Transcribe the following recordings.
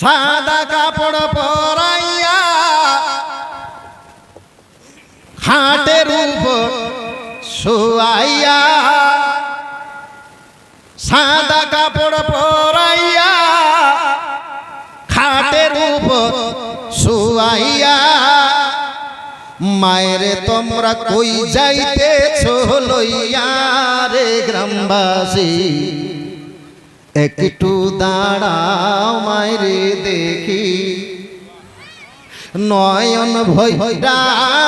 সাদা কাপড় পরাইয়া খাটের উপর শুয়াইয়া, সাদা কাপড় পরাইয়া খাটের উপর শুয়াইয়া, মায়েরে তোমরা কই যাইতেছ লইয়া রে গ্রামবাসী? একটু দাঁড়াও মায়েরে দেখি। নয়ন ভৈরা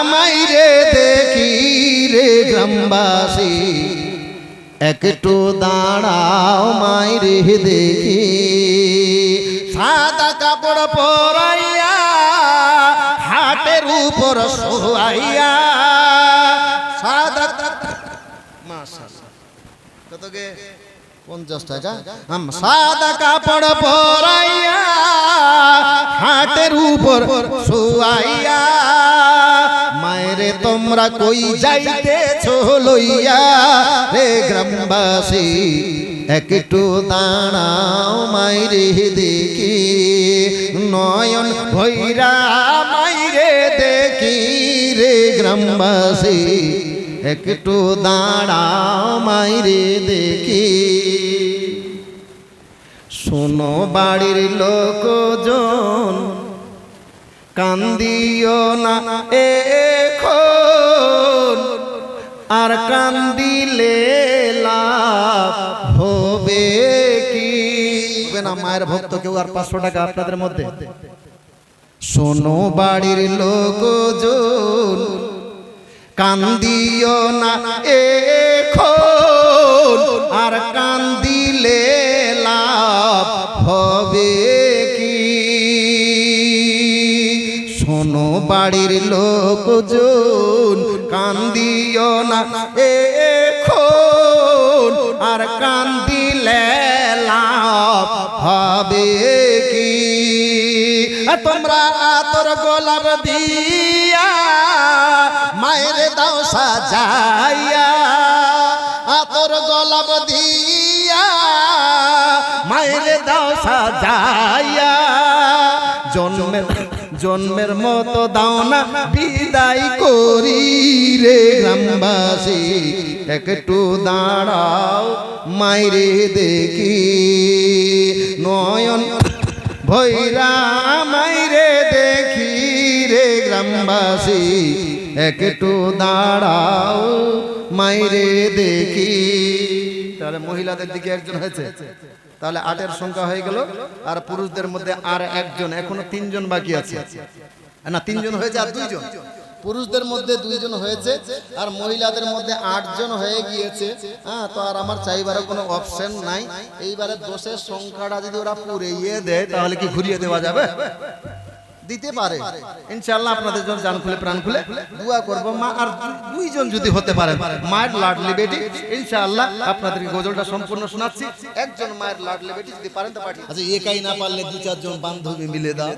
মাইরে দেখি রে গ্রামবাসী। একটু দাঁড়াও মাইরে দেখি। সাদা কাপড় পরাইয়া, হাটের উপর শোয়াইয়া। সাদা কত গে? পঞ্চাশ টাকা। আম সাদা কাপড় পরাইয়া হাটের উপর শুয়াইয়া, মায়েরে, তোমরা কই যাইতেছ লইয়া? রে গ্রামবাসী, একটু দাঁড়াও মাইরে, দেখি। নয়ন ভৈরা মাইরে, দেখি। রে গ্রামবাসী একটু দাঁড়াও মাইরে দেখি। শোনো বাড়ির লোকজন কান্দিও না এখন। আর কান্দিলে লাভ হবে কি? হবে না মায়ের ভক্ত কেউ আর পাঁচশো টাকা আপনাদের মধ্যে। শোনো বাড়ির লোকজন কান্দিও না এখন, আর কান্দিলে লাভ হবে কি? শোনো বাড়ির লোকজন, কান্দিও না এখন, আর কান্দিলে লাভ হবে কি? তোমরা আতর গোলাপ দিয়া দাও সাজাইয়া, আতর গোলাপ দিয়া, মায়ের দাও সাজাইয়া। জন্মের জন্মের মতো দাও না, বিদায় করি রে গ্রামবাসী। একটু দাঁড়াও মাইরে দেখি। নয়ন ভৈরা মাইরে দেখি রে গ্রামবাসী। একটু দাঁড়াও, মাইরে দেখি। তাহলে মহিলাদের দিকে একজন হয়েছে। তাহলে আটের সংখ্যা হয়ে গেল, আর পুরুষদের মধ্যে আর একজন, এখনও তিনজন বাকি আছে। না, তিনজন হয়েছে আর দুইজন। পুরুষদের মধ্যে দুইজন হয়েছে, আর মহিলাদের মধ্যে আটজন হয়ে গিয়েছে। হ্যাঁ তো আর আমার চাইবারও কোনো অপশন নাই। এইবারে দোষের সংখ্যাটা যদি ওরা পুড়িয়ে দেয়, তাহলে কি ঘুরিয়ে দেওয়া যাবে? দিতে পারে। ইনশাআল্লাহ আপনাদের জন্য জান খুলে প্রাণ খুলে দোয়া করব। মা আর দুইজন যদি হতে পারে মায়ের লাডলি বেটি ইনশাআল্লাহ আপনাদেরকে গজলটা সম্পূর্ণ শোনাচ্ছি। একজন মায়ের লাডলি বেটি যদি পারেন তো পাঠিয়ে আচ্ছা একাই না পারলে দু চারজন বান্ধবী মিলে দাও।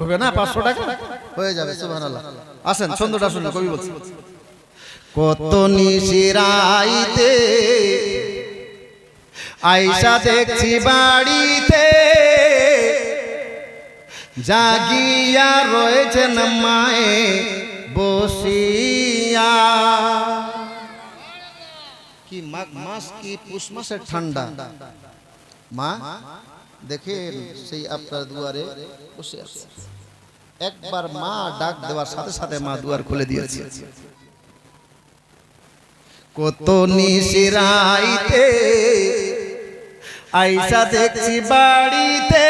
হবে না পাঁচশো টাকা? হয়ে যাবে সুবহানাল্লাহ। আসেন ছন্দটা শুনুন কবি বলছি কত নিশিরাইতে আইসা দেখছি বাড়িতে জাগিয়া রয়েছেন মায়ে বসিয়া। কি মাঘ মাস কি পুষ মাসের ঠান্ডা? মা, দেখেন সেই আপনার দুয়ারে বসে আছে। একবার মা ডাক দেওয়ার সাথে সাথে মা দুয়ার খুলে দিয়েছে। কত নিশিরাইতে, আইসা দেখছি বাড়িতে।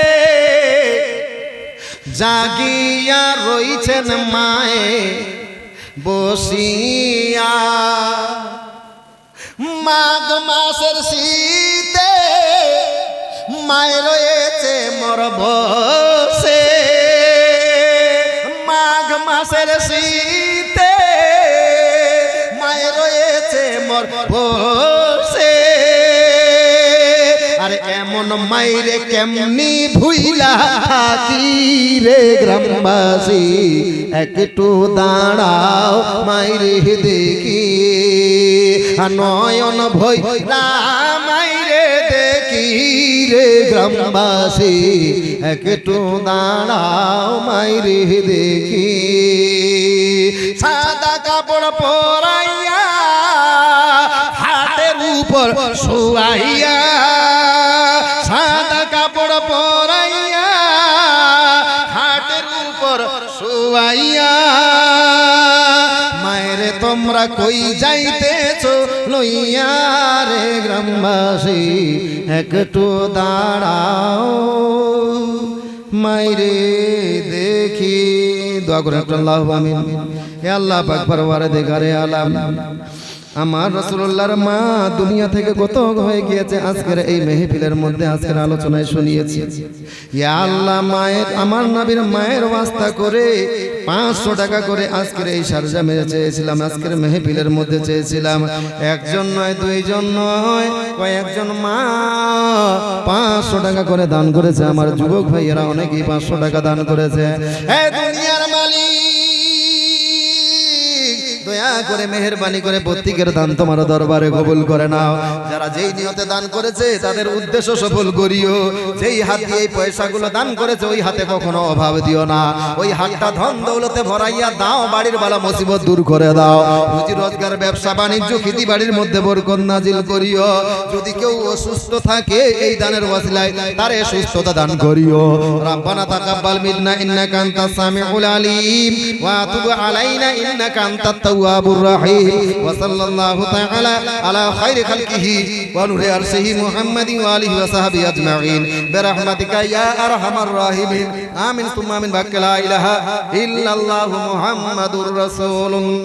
জাগিয়া রইছেন মায়ে, বসিয়া। মাঘ মাসের শীতে মায় রয়েছে মোর বসে। মাঘ মাসের শীতে মায় রয়েছে মোর বসে। এমন মাইরে কেমনি ভুইলা রে গ্রামবাসী? একটু দাঁড়াও মাইরে দেখি। নয়ন ভই মাইরে দেখি রে গ্রামবাসী। একটু দাঁড়াও মাইরে দেখি। সাদা কাপড় পরাইয়া হাতের উপর শুয়াইয়া শুয়াইয়া মায়ের, তোমরা কই যাইতেছ? লইয়া রে গ্রামবাসী, একটু দাঁড়াও, মাইরে দেখি। দোয়া করে আল্লাহ আমিন। হে আল্লাহ পাক পরওয়ারে দেখারে আলাম আমার রসুল্লাহর মা দুনিয়া থেকে কত হয়ে গিয়েছে আজকের এই মেহফিলের মধ্যে আজকের আলোচনায় শুনিয়েছি। আল্লাহ মায়ের, আমার নবীর মায়ের ওয়াস্তা করে পাঁচশো টাকা করে আজকের এই সারজা মেরে চেয়েছিলাম, আজকের মেহফিলের মধ্যে চেয়েছিলাম। একজন নয়, দুইজন নয়, কয়েকজন মা পাঁচশো টাকা করে দান করেছে। আমার যুবক ভাইয়েরা অনেকেই পাঁচশো টাকা দান করেছে। দুনিয়ার মালিক! দয়া করে মেহেরবানি করে প্রত্যেকের দান তোমার দরবারে কবুল করে নাও। যারা যেই নিয়তে দান করেছে, তাদের উদ্দেশ্য সফল করিও। যেই হাত এই পয়সাগুলো দান করেছে, ওই হাতে কখনো অভাব দিও না। ওই হাতটা ধন দৌলতে ভরাইয়া দাও, বাড়ির বালা মুসিবত দূর করে দাও। রুজি রোজগার, ব্যবসা, বাণিজ্য, খেতি বাড়ির মধ্যে বরকত নাজিল করিও। যদি কেউ অসুস্থ থাকে, এই দানের ওয়াসিলায় তারে সুস্থতা দান করিও। রাব্বানা তাকাব্বাল মিন্না ইন্নাকা আনতাস সামিউল আলিম। ওয়া তুব আলাইনা ইন্নাকা আনতাত ওয়া সাল্লাল্লাহু তাআলা আলা খাইরি খালকিহি ওয়া নূরি আরশিহি মুহাম্মাদিন ওয়া আলিহি ওয়া সাহবিহি আজমাইন বিরহমাতিকা ইয়া আরহামার রাহিমিন। আমিন তুম্মা আমিন। বাক্কা লা ইলাহা ইল্লাল্লাহু মুহাম্মাদুর রাসূলুল্লাহ।